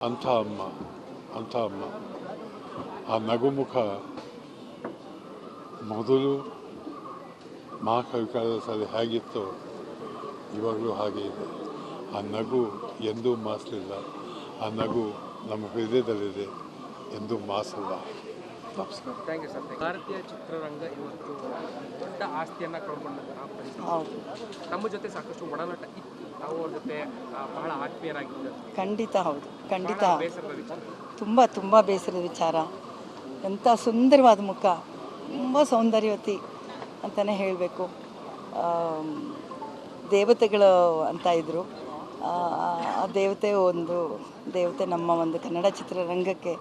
ಅಂಥ ಅಮ್ಮ ಅಂಥ ಅಮ್ಮ ಆ ನಗುಮುಖ ಮೊದಲು ಮಹಾಕವಿ ಕಾಳಿದಾಸಲ್ಲಿ ಹೇಗಿತ್ತು ಇವಾಗಲೂ ಹಾಗೆ ಇದೆ ಆ ನಗು ಎಂದೂ ಮಾಸಲಿಲ್ಲ ಆ ನಗು ನಮ್ಮ ಹೃದಯದಲ್ಲಿದೆ ಎಂದೂ ಮಾಸಲ್ಲ ಥ್ಯಾಂಕ್ ಯು ಸರ್ ಭಾರತೀಯ ಚಿತ್ರರಂಗ ಇವತ್ತು ದೊಡ್ಡ ಆಸ್ತಿಯನ್ನು ಕಳ್ಕೊಂಡಂತಹ ನಮ್ಮ ಜೊತೆ ಸಾಕಷ್ಟು ಒಡನಾಟ ಇತ್ತು. ನಾವು ಅವ್ರ ಜೊತೆ ಬಹಳ ಆತ್ಮೀಯರಾಗಿದ್ದು ಖಂಡಿತ ಹೌದು. ಖಂಡಿತ. ಬೇಸರದ ವಿಚಾರ. ತುಂಬ ತುಂಬ ಬೇಸರದ ವಿಚಾರ. ಎಂಥ ಸುಂದರವಾದ ಮುಖ. ತುಂಬ ಸೌಂದರ್ಯವತಿ ಅಂತಲೇ ಹೇಳಬೇಕು. ದೇವತೆಗಳು ಅಂತ ಇದ್ದರು ಆ ದೇವತೆ ಒಂದು ದೇವತೆ ನಮ್ಮ ಒಂದು ಕನ್ನಡ ಚಿತ್ರರಂಗಕ್ಕೆ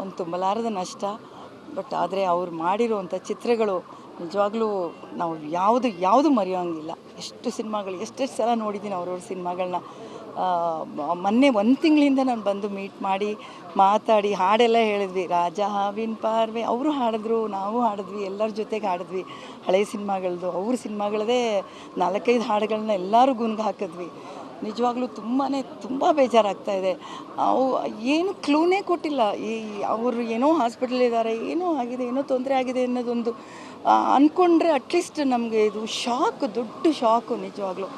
ಒಂದು ತುಂಬಲಾರದ ನಷ್ಟ. ಬಟ್ ಆದರೆ ಅವ್ರು ಮಾಡಿರುವಂಥ ಚಿತ್ರಗಳು ನಿಜವಾಗ್ಲೂ ನಾವು ಯಾವುದು ಯಾವುದು ಮರೆಯೋಂಗಿಲ್ಲ. ಎಷ್ಟು ಸಿನಿಮಾಗಳು, ಎಷ್ಟೆಷ್ಟು ಸಲ ನೋಡಿದ್ದೀನಿ ಅವ್ರವ್ರ ಸಿನಿಮಾಗಳನ್ನ ಮೊನ್ನೆ ಒಂದು ತಿಂಗಳಿಂದ ನಾನು ಬಂದು ಮೀಟ್ ಮಾಡಿ, ಮಾತಾಡಿ, ಹಾಡೆಲ್ಲ ಹೇಳಿದ್ವಿ. ರಾಜ, ಹಾವಿನ ಪಾರ್ವೆ, ಅವರು ಹಾಡಿದ್ರು, ನಾವು ಹಾಡಿದ್ವಿ, ಎಲ್ಲರ ಜೊತೆಗೆ ಹಾಡಿದ್ವಿ. ಹಳೆಯ ಸಿನಿಮಾಗಳದ್ದು ಅವ್ರ ಸಿನಿಮಾಗಳದೇ ನಾಲ್ಕೈದು ಹಾಡುಗಳನ್ನ ಎಲ್ಲರೂ ಗುನ್ಗೆ ಹಾಕಿದ್ವಿ. ನಿಜವಾಗ್ಲೂ ತುಂಬಾ ತುಂಬ ಬೇಜಾರಾಗ್ತಾ ಇದೆ. ಅವು ಏನು ಕ್ಲೂನೇ ಕೊಟ್ಟಿಲ್ಲ. ಈ ಅವರು ಏನೋ ಹಾಸ್ಪಿಟಲ್ ಇದ್ದಾರೆ ಏನೋ ಆಗಿದೆ, ಏನೋ ತೊಂದರೆ ಆಗಿದೆ ಅನ್ನೋದೊಂದು ಅಂದ್ಕೊಂಡ್ರೆ ಅಟ್ಲೀಸ್ಟ್ ನಮಗೆ ಇದು ಶಾಕ್ ದೊಡ್ಡ ಶಾಕು ನಿಜವಾಗ್ಲೂ.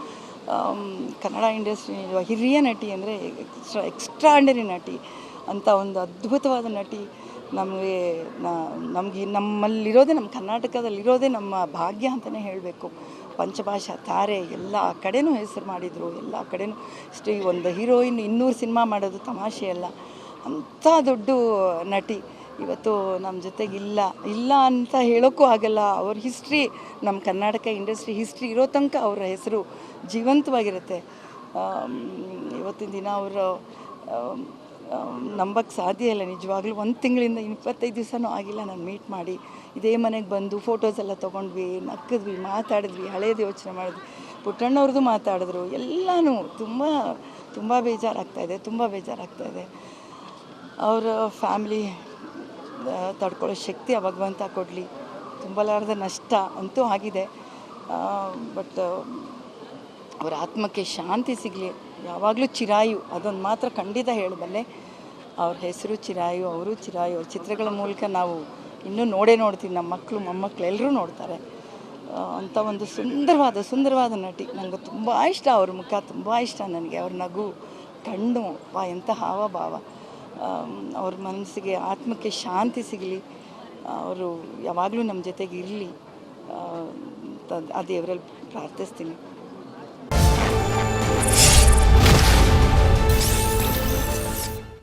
ಕನ್ನಡ ಇಂಡಸ್ಟ್ರಿ ಹಿರಿಯ ನಟಿ ಅಂದರೆ ಎಕ್ಸ್ಟ್ರಾ ಎಕ್ಸ್ಟ್ರಾಂಡರಿ ನಟಿ ಅಂತ ಒಂದು ಅದ್ಭುತವಾದ ನಟಿ. ನಮಗೆ ನಮಗೆ ನಮ್ಮಲ್ಲಿರೋದೇ ನಮ್ಮ ಕರ್ನಾಟಕದಲ್ಲಿರೋದೇ ನಮ್ಮ ಭಾಗ್ಯ ಅಂತಲೇ ಹೇಳಬೇಕು. ಪಂಚಭಾಷಾ, ತಾರೆ, ಎಲ್ಲ ಕಡೆನೂ ಹೆಸರು ಮಾಡಿದರು. ಎಲ್ಲ ಕಡೆನೂ ಇಷ್ಟು ಒಂದು ಹೀರೋಯಿನ್ ಇನ್ನೂರು ಸಿನಿಮಾ ಮಾಡೋದು ತಮಾಷೆ ಅಲ್ಲ. ಅಂಥ ದೊಡ್ಡ ನಟಿ. ಇವತ್ತು ನಮ್ಮ ಜೊತೆಗೆ ಇಲ್ಲ. ಇಲ್ಲ ಅಂತ ಹೇಳೋಕ್ಕೂ ಆಗಲ್ಲ. ಅವ್ರ ಹಿಸ್ಟ್ರಿ ನಮ್ಮ ಕರ್ನಾಟಕ ಇಂಡಸ್ಟ್ರಿ ಹಿಸ್ಟ್ರಿ ಇರೋ ತನಕ ಅವರ ಹೆಸರು ಜೀವಂತವಾಗಿರುತ್ತೆ. ಇವತ್ತಿನ ದಿನ ಅವರು ನಂಬಕ್ಕೆ ಸಾಧ್ಯ ಇಲ್ಲ. ನಿಜವಾಗ್ಲೂ ಒಂದು ತಿಂಗಳಿಂದ ಇಪ್ಪತ್ತೈದು ದಿವಸನೂ ಆಗಿಲ್ಲ ನಾನು ಮೀಟ್ ಮಾಡಿ. ಇದೇ ಮನೆಗೆ ಬಂದು ಫೋಟೋಸ್ ಎಲ್ಲ ತೊಗೊಂಡ್ವಿ ನಕ್ಕಿದ್ವಿ ಮಾತಾಡಿದ್ವಿ, ಹಳೇದು ಯೋಚನೆ ಮಾಡಿದ್ವಿ. ಪುಟ್ಟಣ್ಣವ್ರದ್ದು ಮಾತಾಡಿದ್ರು. ಎಲ್ಲನೂ ತುಂಬ ತುಂಬ ಬೇಜಾರಾಗ್ತಾಯಿದೆ ತುಂಬ ಬೇಜಾರಾಗ್ತಾಯಿದೆ ಅವರ ಫ್ಯಾಮಿಲಿ ತಡ್ಕೊಳ್ಳೋ ಶಕ್ತಿ ಆ ಭಗವಂತ ಕೊಡಲಿ. ತುಂಬಲಾರದ ನಷ್ಟ ಅಂತೂ ಆಗಿದೆ. ಬಟ್ ಅವರ ಆತ್ಮಕ್ಕೆ ಶಾಂತಿ ಸಿಗಲಿ. ಯಾವಾಗಲೂ ಚಿರಾಯು, ಅದೊಂದು ಮಾತ್ರ ಖಂಡಿತ ಹೇಳಬಲ್ಲೆ ಅವ್ರ ಹೆಸರು ಚಿರಾಯು, ಅವರು ಚಿರಾಯು, ಅವ್ರ ಚಿತ್ರಗಳ ಮೂಲಕ ನಾವು ಇನ್ನೂ ನೋಡೇ ನೋಡ್ತೀವಿ. ನಮ್ಮ ಮಕ್ಕಳು ಮೊಮ್ಮಕ್ಕಳು ಎಲ್ಲರೂ ನೋಡ್ತಾರೆ. ಅಂತ ಒಂದು ಸುಂದರವಾದ ಸುಂದರವಾದ ನಟಿ. ನನಗೆ ತುಂಬ ಇಷ್ಟ ಅವ್ರ ಮುಖ, ತುಂಬ ಇಷ್ಟ ನನಗೆ. ಅವ್ರ ನಗು, ಕಣ್ಣು, ವಾ, ಎಂಥ ಹಾವಭಾವ ಅವ್ರ ಮನಸ್ಸಿಗೆ ಆತ್ಮಕ್ಕೆ ಶಾಂತಿ ಸಿಗಲಿ. ಅವರು ಯಾವಾಗಲೂ ನಮ್ಮ ಜೊತೆಗೆ ಇರಲಿ. ಆ ದೇವರಲ್ಲಿ ಪ್ರಾರ್ಥಿಸ್ತೀನಿ.